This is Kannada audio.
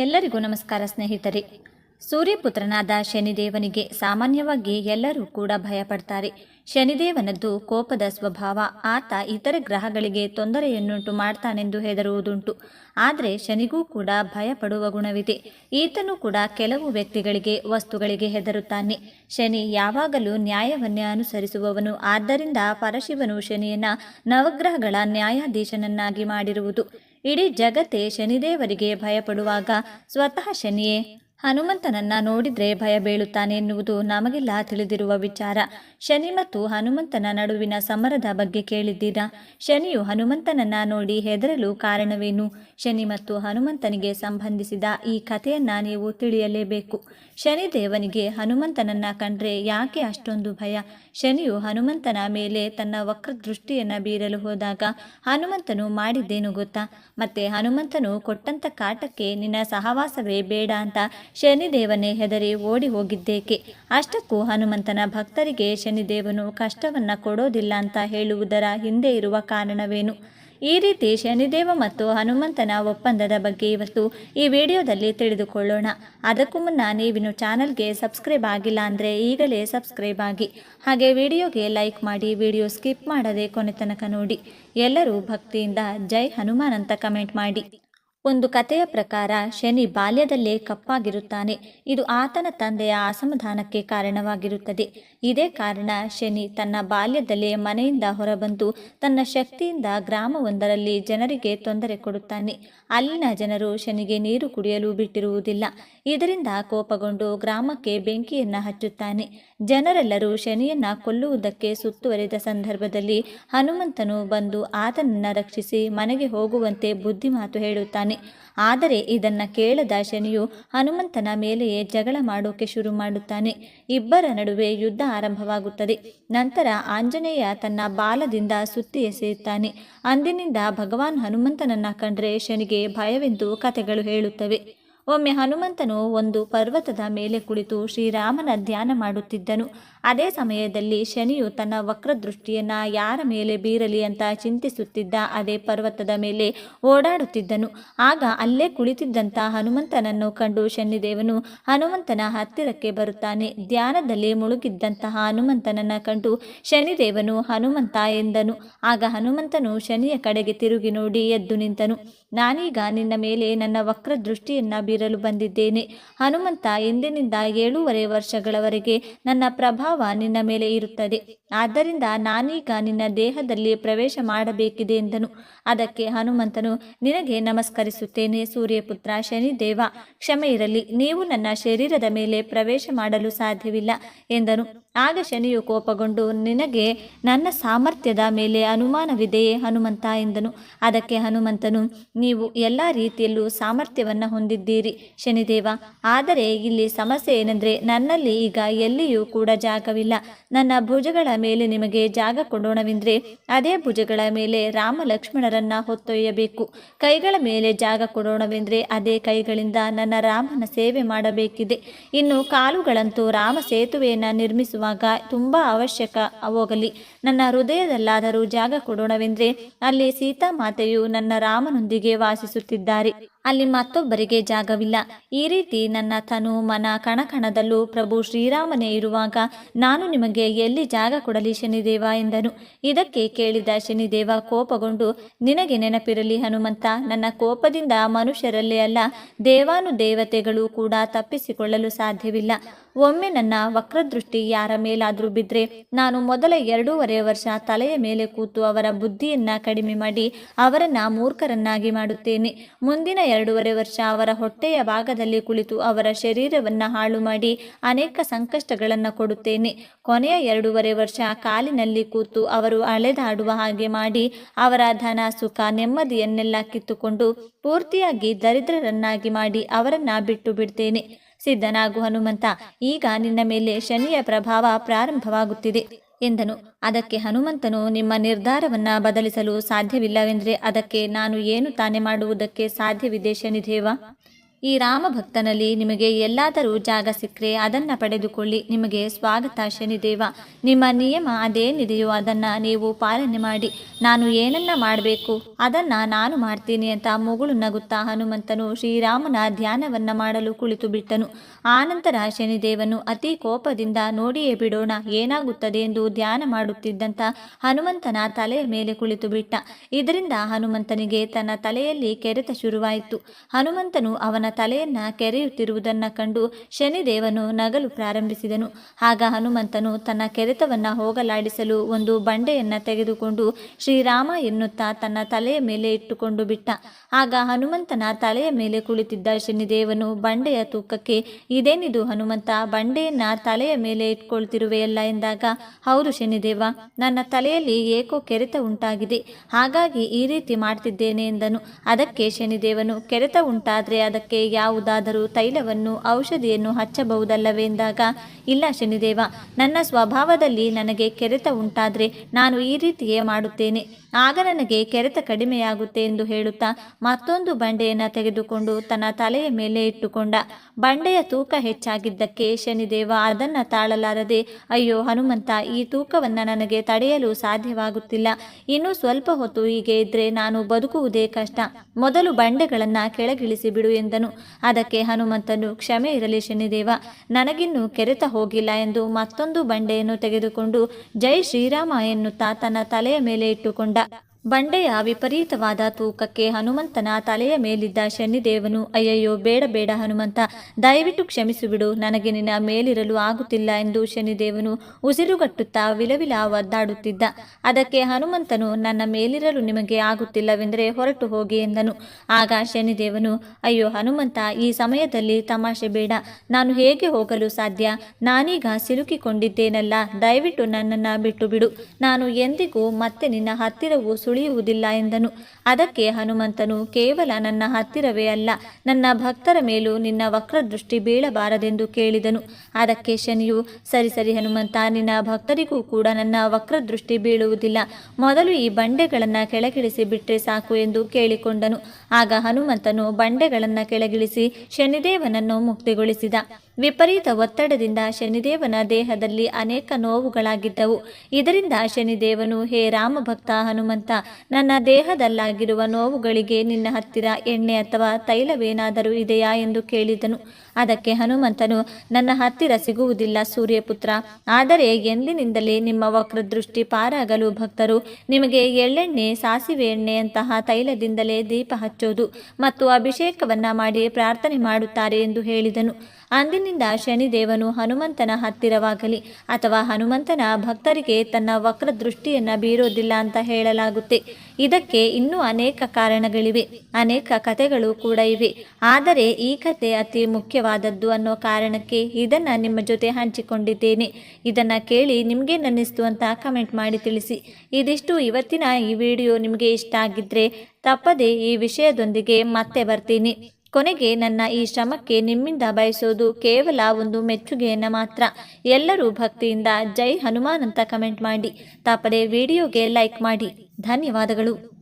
ಎಲ್ಲರಿಗೂ ನಮಸ್ಕಾರ ಸ್ನೇಹಿತರೆ. ಸೂರ್ಯಪುತ್ರನಾದ ಶನಿದೇವನಿಗೆ ಸಾಮಾನ್ಯವಾಗಿ ಎಲ್ಲರೂ ಕೂಡ ಭಯಪಡ್ತಾರೆ. ಶನಿದೇವನದ್ದು ಕೋಪದ ಸ್ವಭಾವ, ಆತ ಇತರ ಗ್ರಹಗಳಿಗೆ ತೊಂದರೆಯನ್ನುಂಟು ಮಾಡ್ತಾನೆಂದು ಹೆದರುವುದುಂಟು. ಆದರೆ ಶನಿಗೂ ಕೂಡ ಭಯಪಡುವ ಗುಣವಿದೆ. ಈತನು ಕೂಡ ಕೆಲವು ವ್ಯಕ್ತಿಗಳಿಗೆ, ವಸ್ತುಗಳಿಗೆ ಹೆದರುತ್ತಾನೆ. ಶನಿ ಯಾವಾಗಲೂ ನ್ಯಾಯವನ್ನೇ ಅನುಸರಿಸುವವನು. ಆದ್ದರಿಂದ ಪರಶಿವನು ಶನಿಯನ್ನ ನವಗ್ರಹಗಳ ನ್ಯಾಯಾಧೀಶನನ್ನಾಗಿ ಮಾಡಿರುವುದು. ಇಡೀ ಜಗತ್ತೇ ಶನಿದೇವರಿಗೆ ಭಯಪಡುವಾಗ ಸ್ವತಃ ಶನಿಯೇ. ಹನುಮಂತನನ್ನ ನೋಡಿದ್ರೆ ಭಯ ಬೀಳುತ್ತಾನೆ ಎನ್ನುವುದು ನಮಗೆಲ್ಲ ತಿಳಿದಿರುವ ವಿಚಾರ. ಶನಿ ಮತ್ತು ಹನುಮಂತನ ನಡುವಿನ ಸಮರದ ಬಗ್ಗೆ ಕೇಳಿದ್ದೀರಾ? ಶನಿಯು ಹನುಮಂತನನ್ನ ನೋಡಿ ಹೆದರಲು ಕಾರಣವೇನು? ಶನಿ ಮತ್ತು ಹನುಮಂತನಿಗೆ ಸಂಬಂಧಿಸಿದ ಈ ಕಥೆಯನ್ನ ನೀವು ತಿಳಿಯಲೇಬೇಕು. ಶನಿದೇವನಿಗೆ ಹನುಮಂತನನ್ನ ಕಂಡ್ರೆ ಯಾಕೆ ಅಷ್ಟೊಂದು ಭಯ? ಶನಿಯು ಹನುಮಂತನ ಮೇಲೆ ತನ್ನ ವಕ್ರದೃಷ್ಟಿಯನ್ನ ಬೀರಲು ಹೋದಾಗ ಹನುಮಂತನು ಮಾಡಿದ್ದೇನು ಗೊತ್ತಾ? ಮತ್ತೆ ಹನುಮಂತನು ಕೊಟ್ಟಂತ ಕಾಟಕ್ಕೆ ನಿನ್ನ ಸಹವಾಸವೇ ಬೇಡ ಅಂತ ಶನಿದೇವನೇ ಹೆದರಿ ಓಡಿ ಹೋಗಿದ್ದೇಕೆ? ಅಷ್ಟಕ್ಕೂ ಹನುಮಂತನ ಭಕ್ತರಿಗೆ ಶನಿದೇವನು ಕಷ್ಟವನ್ನ ಕೊಡೋದಿಲ್ಲ ಅಂತ ಹೇಳುವುದರ ಹಿಂದೆ ಇರುವ ಕಾರಣವೇನು? ಈ ರೀತಿ ಶನಿದೇವ ಮತ್ತು ಹನುಮಂತನ ಒಪ್ಪಂದದ ಬಗ್ಗೆ ಇವತ್ತು ಈ ವಿಡಿಯೋದಲ್ಲಿ ತಿಳಿದುಕೊಳ್ಳೋಣ. ಅದಕ್ಕೂ ಮುನ್ನ ನೀವಿನ್ನು ಚಾನಲ್ಗೆ ಸಬ್ಸ್ಕ್ರೈಬ್ ಆಗಿಲ್ಲ ಅಂದರೆ ಈಗಲೇ ಸಬ್ಸ್ಕ್ರೈಬ್ ಆಗಿ. ಹಾಗೆ ವಿಡಿಯೋಗೆ ಲೈಕ್ ಮಾಡಿ ವಿಡಿಯೋ ಸ್ಕಿಪ್ ಮಾಡದೆ ಕೊನೆ ತನಕ ನೋಡಿ. ಎಲ್ಲರೂ ಭಕ್ತಿಯಿಂದ ಜೈ ಹನುಮಾನ್ ಅಂತ ಕಮೆಂಟ್ ಮಾಡಿ. ಒಂದು ಕಥೆಯ ಪ್ರಕಾರ ಶನಿ ಬಾಲ್ಯದಲ್ಲೇ ಕಪ್ಪಾಗಿರುತ್ತಾನೆ. ಇದು ಆತನ ತಂದೆಯ ಅಸಮಾಧಾನಕ್ಕೆ ಕಾರಣವಾಗಿರುತ್ತದೆ. ಇದೇ ಕಾರಣ ಶನಿ ತನ್ನ ಬಾಲ್ಯದಲ್ಲೇ ಮನೆಯಿಂದ ಹೊರಬಂದು ತನ್ನ ಶಕ್ತಿಯಿಂದ ಗ್ರಾಮವೊಂದರಲ್ಲಿ ಜನರಿಗೆ ತೊಂದರೆ ಕೊಡುತ್ತಾನೆ. ಅಲ್ಲಿನ ಜನರು ಶನಿಗೆ ನೀರು ಕುಡಿಯಲು ಬಿಟ್ಟಿರುವುದಿಲ್ಲ. ಇದರಿಂದ ಕೋಪಗೊಂಡು ಗ್ರಾಮಕ್ಕೆ ಬೆಂಕಿಯನ್ನು ಹಚ್ಚುತ್ತಾನೆ. ಜನರೆಲ್ಲರೂ ಶನಿಯನ್ನ ಕೊಲ್ಲುವುದಕ್ಕೆ ಸುತ್ತುವರಿದ ಸಂದರ್ಭದಲ್ಲಿ ಹನುಮಂತನು ಬಂದು ಆತನನ್ನ ರಕ್ಷಿಸಿ ಮನೆಗೆ ಹೋಗುವಂತೆ ಬುದ್ಧಿಮಾತು ಹೇಳುತ್ತಾನೆ. ಆದರೆ ಇದನ್ನ ಕೇಳದ ಶನಿಯು ಹನುಮಂತನ ಮೇಲೆಯೇ ಜಗಳ ಮಾಡೋಕೆ ಶುರು ಮಾಡುತ್ತಾನೆ. ಇಬ್ಬರ ನಡುವೆ ಯುದ್ಧ ಆರಂಭವಾಗುತ್ತದೆ. ನಂತರ ಆಂಜನೇಯ ತನ್ನ ಬಾಲದಿಂದ ಸುತ್ತಿ ಎಸೆಯುತ್ತಾನೆ. ಅಂದಿನಿಂದ ಭಗವಾನ್ ಹನುಮಂತನನ್ನ ಕಂಡ್ರೆ ಶನಿಗೆ ಭಯವೆಂದು ಕಥೆಗಳು ಹೇಳುತ್ತವೆ. ಒಮ್ಮೆ ಹನುಮಂತನು ಒಂದು ಪರ್ವತದ ಮೇಲೆ ಕುಳಿತು ಶ್ರೀರಾಮನ ಧ್ಯಾನ ಮಾಡುತ್ತಿದ್ದನು. ಅದೇ ಸಮಯದಲ್ಲಿ ಶನಿಯು ತನ್ನ ವಕ್ರದೃಷ್ಟಿಯನ್ನು ಯಾರ ಮೇಲೆ ಬೀರಲಿ ಅಂತ ಚಿಂತಿಸುತ್ತಿದ್ದ ಅದೇ ಪರ್ವತದ ಮೇಲೆ ಓಡಾಡುತ್ತಿದ್ದನು. ಆಗ ಅಲ್ಲೇ ಕುಳಿತಿದ್ದಂಥ ಹನುಮಂತನನ್ನು ಕಂಡು ಶನಿದೇವನು ಹನುಮಂತನ ಹತ್ತಿರಕ್ಕೆ ಬರುತ್ತಾನೆ. ಧ್ಯಾನದಲ್ಲಿ ಮುಳುಗಿದ್ದಂತಹ ಹನುಮಂತನನ್ನು ಕಂಡು ಶನಿದೇವನು ಹನುಮಂತ ಎಂದನು. ಆಗ ಹನುಮಂತನು ಶನಿಯ ಕಡೆಗೆ ತಿರುಗಿ ನೋಡಿ ಎದ್ದು ನಿಂತನು. ನಾನೀಗ ನಿನ್ನ ಮೇಲೆ ನನ್ನ ವಕ್ರ ದೃಷ್ಟಿಯನ್ನ ಬೀರಲು ಬಂದಿದ್ದೇನೆ. ಹನುಮಂತ ಎಂದಿನಿಂದ ಏಳೂವರೆ ವರ್ಷಗಳವರೆಗೆ ನನ್ನ ಪ್ರಭಾವ ನಿನ್ನ ಮೇಲೆ ಇರುತ್ತದೆ. ಆದ್ದರಿಂದ ನಾನೀಗ ನಿನ್ನ ದೇಹದಲ್ಲಿ ಪ್ರವೇಶ ಮಾಡಬೇಕಿದೆ ಎಂದನು. ಅದಕ್ಕೆ ಹನುಮಂತನು, ನಿನಗೆ ನಮಸ್ಕರಿಸುತ್ತೇನೆ ಸೂರ್ಯಪುತ್ರ ಶನಿದೇವ. ಕ್ಷಮೆ ಇರಲಿ, ನೀವು ನನ್ನ ಶರೀರದ ಮೇಲೆ ಪ್ರವೇಶ ಮಾಡಲು ಸಾಧ್ಯವಿಲ್ಲ ಎಂದನು. ಆಗ ಶನಿಯು ಕೋಪಗೊಂಡು, ನಿನಗೆ ನನ್ನ ಸಾಮರ್ಥ್ಯದ ಮೇಲೆ ಅನುಮಾನವಿದೆಯೇ ಹನುಮಂತ ಎಂದನು. ಅದಕ್ಕೆ ಹನುಮಂತನು, ನೀವು ಎಲ್ಲ ರೀತಿಯಲ್ಲೂ ಸಾಮರ್ಥ್ಯವನ್ನು ಹೊಂದಿದ್ದೀರಿ. ಶನಿದೇವ. ಆದರೆ ಇಲ್ಲಿ ಸಮಸ್ಯೆ ಏನೆಂದರೆ ನನ್ನಲ್ಲಿ ಈಗ ಎಲ್ಲಿಯೂ ಕೂಡ ಜಾಗವಿಲ್ಲ. ನನ್ನ ಭುಜಗಳ ಮೇಲೆ ನಿಮಗೆ ಜಾಗ ಕೊಡೋಣವೆಂದರೆ ಅದೇ ಭುಜಗಳ ಮೇಲೆ ರಾಮ ಲಕ್ಷ್ಮಣರನ್ನ ಹೊತ್ತೊಯ್ಯಬೇಕು. ಕೈಗಳ ಮೇಲೆ ಜಾಗ ಕೊಡೋಣವೆಂದರೆ ಅದೇ ಕೈಗಳಿಂದ ನನ್ನ ರಾಮನ ಸೇವೆ ಮಾಡಬೇಕಿದೆ. ಇನ್ನು ಕಾಲುಗಳಂತೂ ರಾಮ ಸೇತುವೆಯನ್ನು ನಿರ್ಮಿಸುವಾಗ ತುಂಬ ಅವಶ್ಯಕ ಹೋಗಲಿ. ನನ್ನ ಹೃದಯದಲ್ಲಾದರೂ ಜಾಗ ಕೊಡೋಣವೆಂದರೆ ಅಲ್ಲಿ ಸೀತಾಮಾತೆಯು ನನ್ನ ರಾಮನೊಂದಿಗೆ ವಾಸಿಸುತ್ತಿದ್ದಾರೆ. ಅಲ್ಲಿ ಮತ್ತೊಬ್ಬರಿಗೆ ಜಾಗವಿಲ್ಲ. ಈ ರೀತಿ ನನ್ನ ತನು ಮನ ಕಣಕಣದಲ್ಲೂ ಪ್ರಭು ಶ್ರೀರಾಮನೇ ಇರುವಾಗ ನಾನು ನಿಮಗೆ ಎಲ್ಲಿ ಜಾಗ ಕೊಡಲಿ ಶನಿದೇವ ಎಂದನು. ಇದಕ್ಕೆ ಕೇಳಿದ ಶನಿದೇವ ಕೋಪಗೊಂಡು, ನಿನಗೆ ನೆನಪಿರಲಿ ಹನುಮಂತ, ನನ್ನ ಕೋಪದಿಂದ ಮನುಷ್ಯರಲ್ಲೇ ಅಲ್ಲ ದೇವಾನು ದೇವತೆಗಳು ಕೂಡ ತಪ್ಪಿಸಿಕೊಳ್ಳಲು ಸಾಧ್ಯವಿಲ್ಲ. ಒಮ್ಮೆ ನನ್ನ ವಕ್ರದೃಷ್ಟಿ ಯಾರ ಮೇಲಾದರೂ ಬಿದ್ದರೆ ನಾನು ಮೊದಲ ಎರಡೂವರೆ ವರ್ಷ ತಲೆಯ ಮೇಲೆ ಕೂತು ಅವರ ಬುದ್ಧಿಯನ್ನ ಕಡಿಮೆ ಮಾಡಿ ಅವರನ್ನ ಮೂರ್ಖರನ್ನಾಗಿ ಮಾಡುತ್ತೇನೆ. ಮುಂದಿನ ಎರಡೂವರೆ ವರ್ಷ ಅವರ ಹೊಟ್ಟೆಯ ಭಾಗದಲ್ಲಿ ಕುಳಿತು ಅವರ ಶರೀರವನ್ನು ಹಾಳು ಮಾಡಿ ಅನೇಕ ಸಂಕಷ್ಟಗಳನ್ನು ಕೊಡುತ್ತೇನೆ. ಕೊನೆಯ ಎರಡೂವರೆ ವರ್ಷ ಕಾಲಿನಲ್ಲಿ ಕೂತು ಅವರು ಅಳೆದಾಡುವ ಹಾಗೆ ಮಾಡಿ ಅವರ ಧನ, ಸುಖ, ನೆಮ್ಮದಿಯನ್ನೆಲ್ಲ ಕಿತ್ತುಕೊಂಡು ಪೂರ್ತಿಯಾಗಿ ದರಿದ್ರರನ್ನಾಗಿ ಮಾಡಿ ಅವರನ್ನ ಬಿಟ್ಟು ಬಿಡ್ತೇನೆ. ಸಿದ್ಧನಾಗು ಹನುಮಂತ, ಈಗ ನಿನ್ನ ಮೇಲೆ ಶನಿಯ ಪ್ರಭಾವ ಪ್ರಾರಂಭವಾಗುತ್ತಿದೆ. ಎಂದನು. ಅದಕ್ಕೆ ಹನುಮಂತನು ನಿಮ್ಮ ನಿರ್ಧಾರವನ್ನ ಬದಲಿಸಲು ಸಾಧ್ಯವಿಲ್ಲವೆಂದರೆ ಅದಕ್ಕೆ ನಾನು ಏನು ತಾನೇ ಮಾಡುವುದಕ್ಕೆ ಸಾಧ್ಯವಿದೆ ಶನಿದೇವ? ಈ ರಾಮ ಭಕ್ತನಲ್ಲಿ ನಿಮಗೆ ಎಲ್ಲಾದರೂ ಜಾಗ ಸಿಕ್ಕರೆ ಅದನ್ನು ಪಡೆದುಕೊಳ್ಳಿ. ನಿಮಗೆ ಸ್ವಾಗತ ಶನಿದೇವ. ನಿಮ್ಮ ನಿಯಮ ಅದೇನಿದೆಯೋ ಅದನ್ನು ನೀವು ಪಾಲನೆ ಮಾಡಿ. ನಾನು ಏನನ್ನ ಮಾಡಬೇಕು? ಅದನ್ನು ನಾನು ಮಾಡ್ತೀನಿ ಅಂತ ಮುಗುಳು ನಗುತ್ತಾ ಹನುಮಂತನು ಶ್ರೀರಾಮನ ಧ್ಯಾನವನ್ನ ಮಾಡಲು ಕುಳಿತು ಬಿಟ್ಟನು. ಆನಂತರ ಶನಿದೇವನು ಅತಿ ಕೋಪದಿಂದ, ನೋಡಿಯೇ ಬಿಡೋಣ, ಏನಾಗುತ್ತದೆ ಎಂದು ಧ್ಯಾನ ಮಾಡುತ್ತಿದ್ದಂಥ ಹನುಮಂತನ ತಲೆಯ ಮೇಲೆ ಕುಳಿತು ಬಿಟ್ಟ. ಇದರಿಂದ ಹನುಮಂತನಿಗೆ ತನ್ನ ತಲೆಯಲ್ಲಿ ಕೆರೆತ ಶುರುವಾಯಿತು. ಹನುಮಂತನು ಅವನ ತಲೆಯನ್ನ ಕೆರೆಯುತ್ತಿರುವುದನ್ನು ಕಂಡು ಶನಿದೇವನು ನಗಲು ಪ್ರಾರಂಭಿಸಿದನು. ಆಗ ಹನುಮಂತನು ತನ್ನ ಕೆರೆತವನ್ನ ಹೋಗಲಾಡಿಸಲು ಒಂದು ಬಂಡೆಯನ್ನ ತೆಗೆದುಕೊಂಡು ಶ್ರೀರಾಮ ಎನ್ನುತ್ತಾ ತನ್ನ ತಲೆಯ ಮೇಲೆ ಇಟ್ಟುಕೊಂಡು ಬಿಟ್ಟ. ಆಗ ಹನುಮಂತನ ತಲೆಯ ಮೇಲೆ ಕುಳಿತಿದ್ದ ಶನಿದೇವನು ಬಂಡೆಯ ತೂಕಕ್ಕೆ, ಇದೇನಿದು ಹನುಮಂತ, ಬಂಡೆಯನ್ನ ತಲೆಯ ಮೇಲೆ ಇಟ್ಕೊಳ್ತಿರುವೆಯಲ್ಲ ಎಂದಾಗ, ಹೌದು ಶನಿದೇವ, ನನ್ನ ತಲೆಯಲ್ಲಿ ಏಕೋ ಕೆರೆತ ಉಂಟಾಗಿದೆ. ಹಾಗಾಗಿ ಈ ರೀತಿ ಮಾಡ್ತಿದ್ದೇನೆ ಎಂದನು. ಅದಕ್ಕೆ ಶನಿದೇವನು, ಕೆರೆತ ಉಂಟಾದರೆ ಅದಕ್ಕೆ ಯಾವುದಾದರೂ ತೈಲವನ್ನು, ಔಷಧಿಯನ್ನು ಹಚ್ಚಬಹುದಲ್ಲವೆಂದಾಗ, ಇಲ್ಲ ಶನಿದೇವ, ನನ್ನ ಸ್ವಭಾವದಲ್ಲಿ ನನಗೆ ಕೆರೆತ ಉಂಟಾದರೆ ನಾನು ಈ ರೀತಿಯೇ ಮಾಡುತ್ತೇನೆ. ಆಗ ನನಗೆ ಕೆರೆತ ಕಡಿಮೆಯಾಗುತ್ತೆ ಎಂದು ಹೇಳುತ್ತಾ ಮತ್ತೊಂದು ಬಂಡೆಯನ್ನು ತೆಗೆದುಕೊಂಡು ತನ್ನ ತಲೆಯ ಮೇಲೆ ಇಟ್ಟುಕೊಂಡ. ಬಂಡೆಯ ತೂಕ ಹೆಚ್ಚಾಗಿದ್ದಕ್ಕೆ ಶನಿದೇವ ಅದನ್ನು ತಾಳಲಾರದೆ, ಅಯ್ಯೋ ಹನುಮಂತ, ಈ ತೂಕವನ್ನು ನನಗೆ ತಡೆಯಲು ಸಾಧ್ಯವಾಗುತ್ತಿಲ್ಲ. ಇನ್ನೂ ಸ್ವಲ್ಪ ಹೊತ್ತು ಹೀಗೆ ಇದ್ರೆ ನಾನು ಬದುಕುವುದೇ ಕಷ್ಟ. ಮೊದಲು ಬಂಡೆಗಳನ್ನು ಕೆಳಗಿಳಿಸಿ ಬಿಡು ಎಂದನು. ಅದಕ್ಕೆ ಹನುಮಂತನು, ಕ್ಷಮೆ ಇರಲಿ ಶನಿದೇವ, ನನಗಿನ್ನೂ ಕೆರೆತ ಹೋಗಿಲ್ಲ ಎಂದು ಮತ್ತೊಂದು ಬಂಡೆಯನ್ನು ತೆಗೆದುಕೊಂಡು ಜೈ ಶ್ರೀರಾಮ ಎನ್ನುತ್ತಾ ತನ್ನ ತಲೆಯ ಮೇಲೆ ಇಟ್ಟುಕೊಂಡ. ಬಂಡೆಯ ವಿಪರೀತವಾದ ತೂಕಕ್ಕೆ ಹನುಮಂತನ ತಲೆಯ ಮೇಲಿದ್ದ ಶನಿದೇವನು, ಅಯ್ಯಯ್ಯೋ, ಬೇಡ ಬೇಡ ಹನುಮಂತ, ದಯವಿಟ್ಟು ಕ್ಷಮಿಸಿಬಿಡು. ನನಗೆ ನಿನ್ನ ಮೇಲಿರಲು ಆಗುತ್ತಿಲ್ಲ ಎಂದು ಶನಿದೇವನು ಉಸಿರುಗಟ್ಟುತ್ತಾ ವಿಲವಿಲ ಒದ್ದಾಡುತ್ತಿದ್ದ. ಅದಕ್ಕೆ ಹನುಮಂತನು, ನನ್ನ ಮೇಲಿರಲು ನಿಮಗೆ ಆಗುತ್ತಿಲ್ಲವೆಂದರೆ ಹೊರಟು ಹೋಗಿ ಎಂದನು. ಆಗ ಶನಿದೇವನು, ಅಯ್ಯೋ, ಹನುಮಂತ, ಈ ಸಮಯದಲ್ಲಿ ತಮಾಷೆ ಬೇಡ. ನಾನು ಹೇಗೆ ಹೋಗಲು ಸಾಧ್ಯ? ನಾನೀಗ ಸಿಲುಕಿಕೊಂಡಿದ್ದೇನಲ್ಲ. ದಯವಿಟ್ಟು ನನ್ನನ್ನು ಬಿಟ್ಟು ಬಿಡು ನಾನು ಎಂದಿಗೂ ಮತ್ತೆ ನಿನ್ನ ಹತ್ತಿರವು ಸುಳಿಯುವುದಿಲ್ಲ ಎಂದನು. ಅದಕ್ಕೆ ಹನುಮಂತನು, ಕೇವಲ ನನ್ನ ಹತ್ತಿರವೇ ಅಲ್ಲ, ನನ್ನ ಭಕ್ತರ ಮೇಲೂ ನಿನ್ನ ವಕ್ರದೃಷ್ಟಿ ಬೀಳಬಾರದೆಂದು ಕೇಳಿದನು. ಅದಕ್ಕೆ ಶನಿಯು, ಸರಿ ಸರಿ ಹನುಮಂತ, ನಿನ್ನ ಭಕ್ತರಿಗೂ ಕೂಡ ನನ್ನ ವಕ್ರದೃಷ್ಟಿ ಬೀಳುವುದಿಲ್ಲ. ಮೊದಲು ಈ ಬಂಡೆಗಳನ್ನು ಕೆಳಗಿಳಿಸಿ ಬಿಟ್ಟರೆ ಸಾಕು ಎಂದು ಕೇಳಿಕೊಂಡನು. ಆಗ ಹನುಮಂತನು ಬಂಡೆಗಳನ್ನು ಕೆಳಗಿಳಿಸಿ ಶನಿದೇವನನ್ನು ಮುಕ್ತಿಗೊಳಿಸಿದ. ವಿಪರೀತ ಒತ್ತಡದಿಂದ ಶನಿದೇವನ ದೇಹದಲ್ಲಿ ಅನೇಕ ನೋವುಗಳಾಗಿದ್ದವು. ಇದರಿಂದ ಶನಿದೇವನು, ಹೇ ರಾಮ ಭಕ್ತ ಹನುಮಂತ ನನ್ನ ದೇಹದಲ್ಲಾಗಿರುವ ನೋವುಗಳಿಗೆ ನಿನ್ನ ಹತ್ತಿರ ಎಣ್ಣೆ ಅಥವಾ ತೈಲವೇನಾದರೂ ಇದೆಯಾ ಎಂದು ಕೇಳಿದನು. ಅದಕ್ಕೆ ಹನುಮಂತನು, ನನ್ನ ಹತ್ತಿರ ಸಿಗುವುದಿಲ್ಲ ಸೂರ್ಯಪುತ್ರ, ಆದರೆ ಎಂದಿನಿಂದಲೇ ನಿಮ್ಮ ವಕ್ರದೃಷ್ಟಿ ಪಾರಾಗಲು ಭಕ್ತರು ನಿಮಗೆ ಎಳ್ಳೆಣ್ಣೆ ಸಾಸಿವೆ ಎಣ್ಣೆಯಂತಹ ತೈಲದಿಂದಲೇ ದೀಪ ಹಚ್ಚೋದು ಮತ್ತು ಅಭಿಷೇಕವನ್ನ ಮಾಡಿ ಪ್ರಾರ್ಥನೆ ಮಾಡುತ್ತಾರೆ ಎಂದು ಹೇಳಿದನು. ಅಂದಿನಿಂದ ಶನಿದೇವನು ಹನುಮಂತನ ಹತ್ತಿರವಾಗಲಿ ಅಥವಾ ಹನುಮಂತನ ಭಕ್ತರಿಗೆ ತನ್ನ ವಕ್ರದೃಷ್ಟಿಯನ್ನು ಬೀರೋದಿಲ್ಲ ಅಂತ ಇದಕ್ಕೆ ಇನ್ನೂ ಅನೇಕ ಕಾರಣಗಳಿವೆ. ಅನೇಕ ಕಥೆಗಳು ಕೂಡ ಇವೆ. ಆದರೆ ಈ ಕತೆ ಅತಿ ಮುಖ್ಯವಾದದ್ದು ಅನ್ನೋ ಕಾರಣಕ್ಕೆ ಇದನ್ನು ನಿಮ್ಮ ಜೊತೆ ಹಂಚಿಕೊಂಡಿದ್ದೇನೆ. ಇದನ್ನು ಕೇಳಿ ನಿಮಗೆ ನನ್ನಿಸ್ತು ಅಂತ ಕಮೆಂಟ್ ಮಾಡಿ ತಿಳಿಸಿ. ಇದಿಷ್ಟು ಇವತ್ತಿನ ಈ ವಿಡಿಯೋ ನಿಮಗೆ ಇಷ್ಟ ಆಗಿದ್ದರೆ ತಪ್ಪದೆ ಈ ವಿಷಯದೊಂದಿಗೆ ಮತ್ತೆ ಬರ್ತೀನಿ. ಕೊನೆಗೆ ನನ್ನ ಈ ಶ್ರಮಕ್ಕೆ ನಿಮ್ಮಿಂದ ಬಯಸೋದು ಕೇವಲ ಒಂದು ಮೆಚ್ಚುಗೆಯನ್ನು ಮಾತ್ರ. ಎಲ್ಲರೂ ಭಕ್ತಿಯಿಂದ ಜೈ ಹನುಮಾನ್ ಅಂತ ಕಮೆಂಟ್ ಮಾಡಿ. ತಪ್ಪದೆ ವಿಡಿಯೋಗೆ ಲೈಕ್ ಮಾಡಿ. ಧನ್ಯವಾದಗಳು.